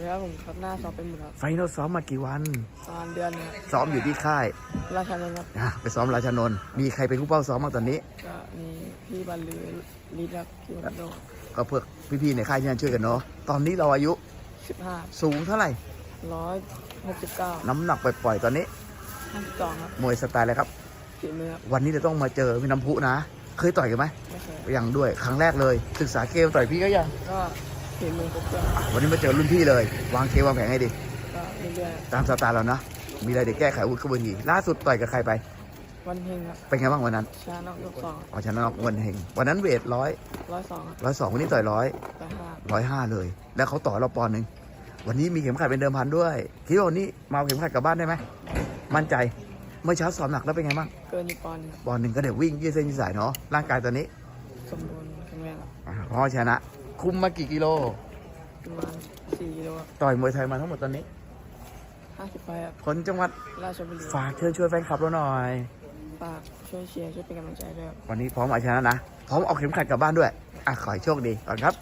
วัสดีครับผมครับหน้าสอบเป็นหมดครับไฟนอลซ้อมมากี่วัน ประมาณเดือนหนึงครับซ้อมอยู่ที่ค่ายราชาเนนครับอะไปซ้อมราชานนท์มีใครเป็นผู้เป้าซ้อมบ้างตอนนี้ ก็มีพี่บรรลือลิศครับที่วันโดก็เพื่อพี่ๆในค่ายที่นั่นช่วยกันเนาะตอนนี้เราอายุสิบห้าสูงเท่าไหร่ ร้อยหกสิบเก้าน้ำหนักปล่อยๆตอนนี้ห้าสิบสองครับมวยสไตล์อะไรครับ ฝีมือครับวันนี้จะต้องมาเจอพี่น้ำพุนะ เคยต่อยกันไหมไม่เคยยังด้วยครั้งแรกเลย ศึกษาเกมต่อยพี่ก็ยังก็ ฝีมือครบเครื่องอะวันนี้มาเจอรุ่นพี่เลย วางเกมวางแผนให้ดีก็เรื่อยตามสไตล์เรานะมีอะไรเดี๋ยวแก้ไขอาวุธขบวนทีล่าสุดต่อยกับใครไป ๆวันเฮงครับเป็นไงบ้างวันนั้นชานอกยกสองเอาชนะน็อกวันเฮงวันนั้นเวทร้อยร้อยสองครับร้อยสองวันนี้ต่อยร้อยไปห้าร้อยห้าเลย แล้วเขาต่อเราปอนด์หนึ่งวันนี้มีเข็มขัดเป็นเดิมพันด้วยคิดว่าวันนี้มาเอาเข็มขัดกลับบ้านได้ไหมมั่นใจเมื่อเช้าสอบหนักแล้วเป็นไงบ้างเกินอีกปอนด์ครับปอนด์หนึ่งก็เดี๋ยววิ่งยืดเส้นยืดสายเนาะร่างกายตอนนี้สมบูรณ์แข็งแรงครับอ่าพอชนะ คุมมากี่กิโล ประมาณสี่กิโลครับต่อยมวยไทยมาทั้งหมดตอนนี้ห้าสิบไฟครับคนจังหวัดราชบุรีฝากเชิญช่วยแฟนคลับเราหน่อย ฝากช่วยเชียร์ช่วยเป็นกำลังใจด้วยครับวันนี้พร้อมเอาชนะนะ พร้อมเอาเข็มขัดกลับบ้านด้วย อะขอให้โชคดีก่อนครับ